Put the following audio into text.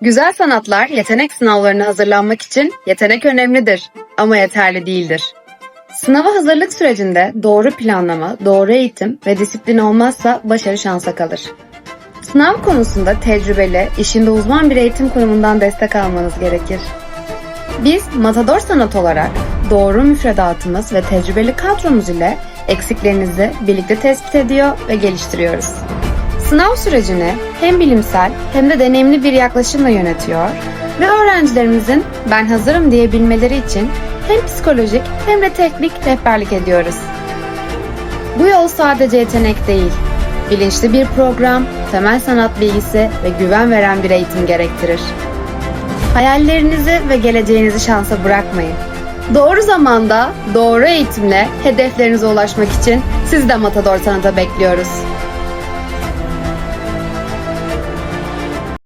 Güzel sanatlar yetenek sınavlarına hazırlanmak için yetenek önemlidir ama yeterli değildir. Sınava hazırlık sürecinde doğru planlama, doğru eğitim ve disiplin olmazsa başarı şansa kalır. Sınav konusunda tecrübeli, işinde uzman bir eğitim kurumundan destek almanız gerekir. Biz Matador Sanat olarak doğru müfredatımız ve tecrübeli kadromuz ile eksiklerinizi birlikte tespit ediyor ve geliştiriyoruz. Sınav sürecini hem bilimsel hem de deneyimli bir yaklaşımla yönetiyor ve öğrencilerimizin ben hazırım diyebilmeleri için hem psikolojik hem de teknik rehberlik ediyoruz. Bu yol sadece yetenek değil, bilinçli bir program, temel sanat bilgisi ve güven veren bir eğitim gerektirir. Hayallerinizi ve geleceğinizi şansa bırakmayın. Doğru zamanda, doğru eğitimle hedeflerinize ulaşmak için sizi de Matador Sanat'a bekliyoruz.